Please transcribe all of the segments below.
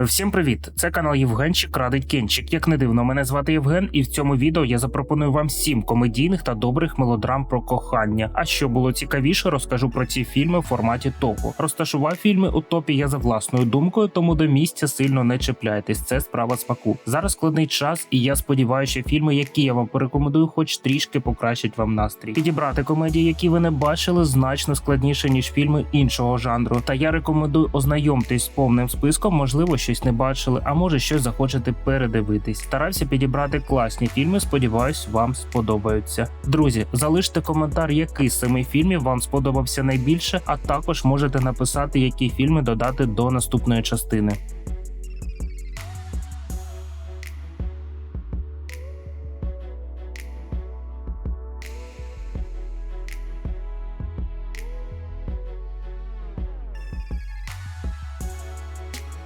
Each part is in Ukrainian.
Всім привіт! Це канал Євгенчик Радить Кенчик. Як не дивно, мене звати Євген, і в цьому відео я запропоную вам сім комедійних та добрих мелодрам про кохання. А що було цікавіше, розкажу про ці фільми в форматі топу. Розташував фільми у топі я за власною думкою, тому до місця сильно не чіпляйтесь. Це справа смаку. Зараз складний час, і я сподіваюся, що фільми, які я вам порекомендую, хоч трішки покращать вам настрій. Підібрати комедії, які ви не бачили, значно складніше ніж фільми іншого жанру. Та я рекомендую ознайомтесь з повним списком, можливо, щось не бачили, а може щось захочете передивитись. Старався підібрати класні фільми. Сподіваюсь, вам сподобаються. Друзі, залиште коментар, який з семи фільмів вам сподобався найбільше, а також можете написати, які фільми додати до наступної частини.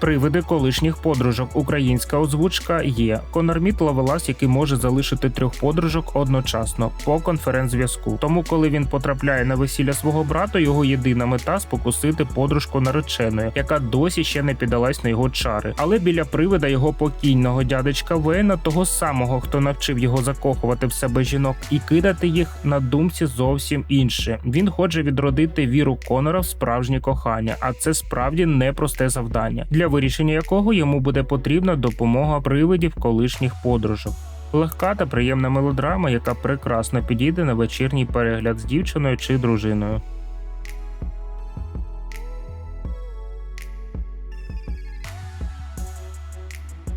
Привиди колишніх подружок. Українська озвучка є. Конор Міт ловелас, який може залишити трьох подружок одночасно по конференц-зв'язку. Тому, коли він потрапляє на весілля свого брата, його єдина мета спокусити подружку нареченої, яка досі ще не піддалась на його чари. Але біля привида його покійного дядечка Вейна, того самого, хто навчив його закохувати в себе жінок і кидати їх на думці зовсім інше. Він хоче відродити віру Конора в справжнє кохання, а це справді непросте завдання, для вирішення якого йому буде потрібна допомога привидів колишніх подружок. Легка та приємна мелодрама, яка прекрасно підійде на вечірній перегляд з дівчиною чи дружиною.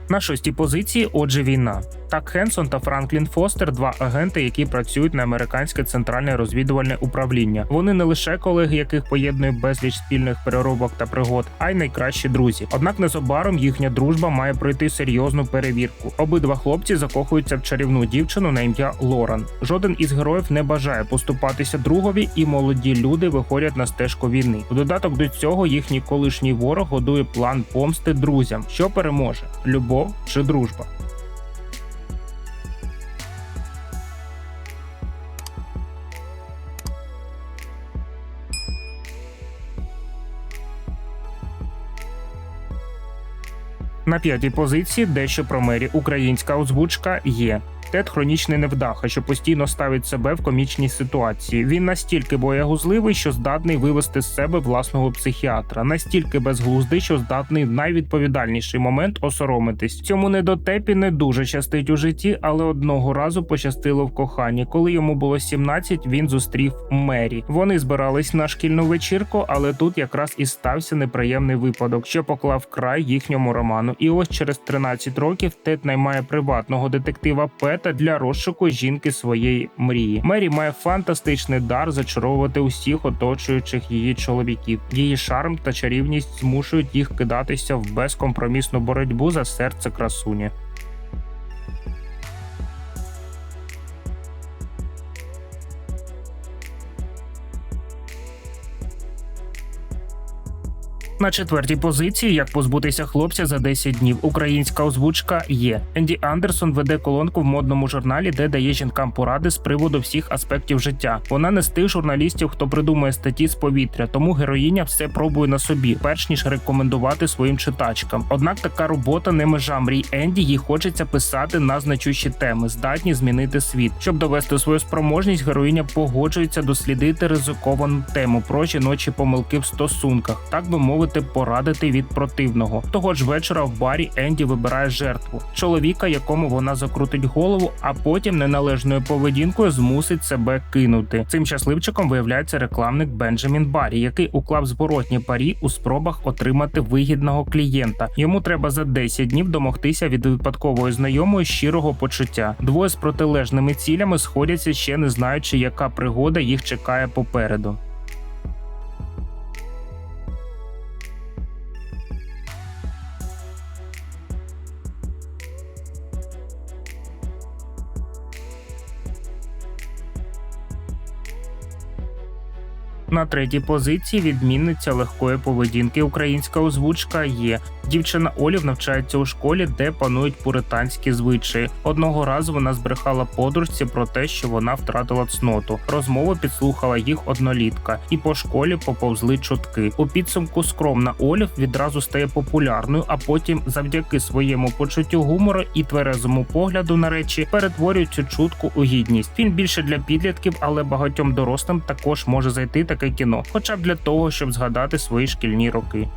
На шостій позиції, отже, війна. Так Хенсон та Франклін Фостер два агенти, які працюють на американське центральне розвідувальне управління. Вони не лише колеги, яких поєднує безліч спільних переробок та пригод, а й найкращі друзі. Однак незабаром їхня дружба має пройти серйозну перевірку. Обидва хлопці закохуються в чарівну дівчину на ім'я Лоран. Жоден із героїв не бажає поступатися другові, і молоді люди виходять на стежку війни. У додаток до цього їхній колишній ворог годує план помсти друзям, що переможе любов чи дружба. На п'ятій позиції дещо про мері українська озвучка є. Тед хронічний невдаха, що постійно ставить себе в комічній ситуації. Він настільки боягузливий, що здатний вивести з себе власного психіатра, настільки безглуздий, що здатний в найвідповідальніший момент осоромитись. Цьому недотепі не дуже щастить у житті, але одного разу пощастило в коханні. Коли йому було 17, він зустрів Мері. Вони збирались на шкільну вечірку, але тут якраз і стався неприємний випадок, що поклав край їхньому роману. І ось через 13 років Тед наймає приватного детектива Пета для розшуку жінки своєї мрії. Мері має фантастичний дар зачаровувати усіх оточуючих її чоловіків. Її шарм та чарівність змушують їх кидатися в безкомпромісну боротьбу за серце красуні. На четвертій позиції як позбутися хлопця за 10 днів. Українська озвучка є. Енді Андерсон веде колонку в модному журналі, де дає жінкам поради з приводу всіх аспектів життя. Вона не з тих журналістів, хто придумує статті з повітря, тому героїня все пробує на собі, перш ніж рекомендувати своїм читачкам. Однак така робота не межа мрій Енді. Їй хочеться писати на значущі теми, здатні змінити світ. Щоб довести свою спроможність, героїня погоджується дослідити ризиковану тему про жіночі помилки в стосунках, так би мовити порадити від противного. Того ж вечора в барі Енді вибирає жертву чоловіка, якому вона закрутить голову, а потім неналежною поведінкою змусить себе кинути. Цим щасливчиком виявляється рекламник Бенджамін Барі, який уклав зворотні парі у спробах отримати вигідного клієнта. Йому треба за 10 днів домогтися від випадкової знайомої щирого почуття. Двоє з протилежними цілями сходяться ще не знаючи, яка пригода їх чекає попереду. На третій позиції відмінниця легкої поведінки українська озвучка є Дівчина Олів навчається у школі, де панують пуританські звичаї. Одного разу вона збрехала подружці про те, що вона втратила цноту. Розмову підслухала їх однолітка, і по школі поповзли чутки. У підсумку скромна Олів відразу стає популярною, а потім, завдяки своєму почуттю гумору і тверезому погляду на речі, перетворюють цю чутку у гідність. Фільм більше для підлітків, але багатьом дорослим також може зайти таке кіно, хоча б для того, щоб згадати свої шкільні роки.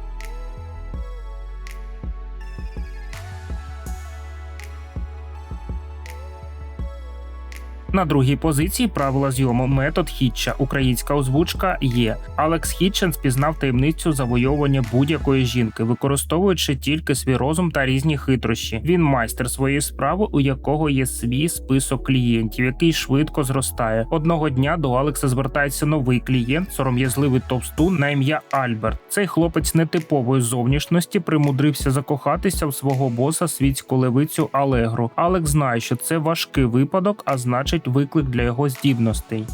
На другій позиції правила зйому метод Хітча. Українська озвучка є. Алекс Хітчен спізнав таємницю завойовування будь-якої жінки, використовуючи тільки свій розум та різні хитрощі. Він майстер своєї справи, у якого є свій список клієнтів, який швидко зростає. Одного дня до Алекса звертається новий клієнт, сором'язливий товстун на ім'я Альберт. Цей хлопець нетипової зовнішності примудрився закохатися в свого боса світську левицю Алегру. Алекс знає, що це важкий випадок, а значить виклик для його здібностей.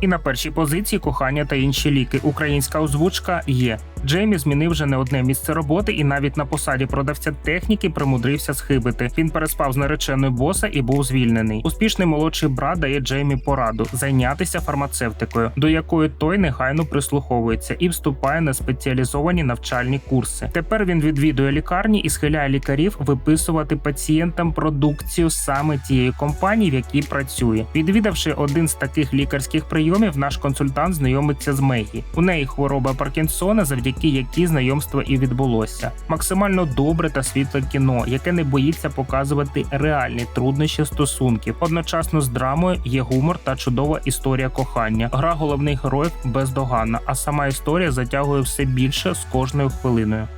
І на першій позиції кохання та інші ліки. Українська озвучка є. Джеймі змінив вже не одне місце роботи, і навіть на посаді продавця техніки примудрився схибити. Він переспав з нареченою боса і був звільнений. Успішний молодший брат дає Джеймі пораду зайнятися фармацевтикою, до якої той негайно прислуховується і вступає на спеціалізовані навчальні курси. Тепер він відвідує лікарні і схиляє лікарів виписувати пацієнтам продукцію саме тієї компанії, в якій працює. Відвідавши один з таких лікарських прийомів, наш консультант знайомиться з Мегі. У неї хвороба Паркінсона, завдяки якій знайомство і відбулося. Максимально добре та світле кіно, яке не боїться показувати реальні труднощі стосунків. Одночасно з драмою є гумор та чудова історія кохання. Гра головних героїв бездоганна, а сама історія затягує все більше з кожною хвилиною.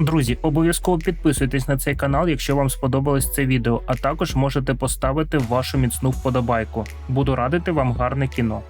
Друзі, обов'язково підписуйтесь на цей канал, якщо вам сподобалось це відео, а також можете поставити вашу міцну вподобайку. Буду радити вам гарне кіно.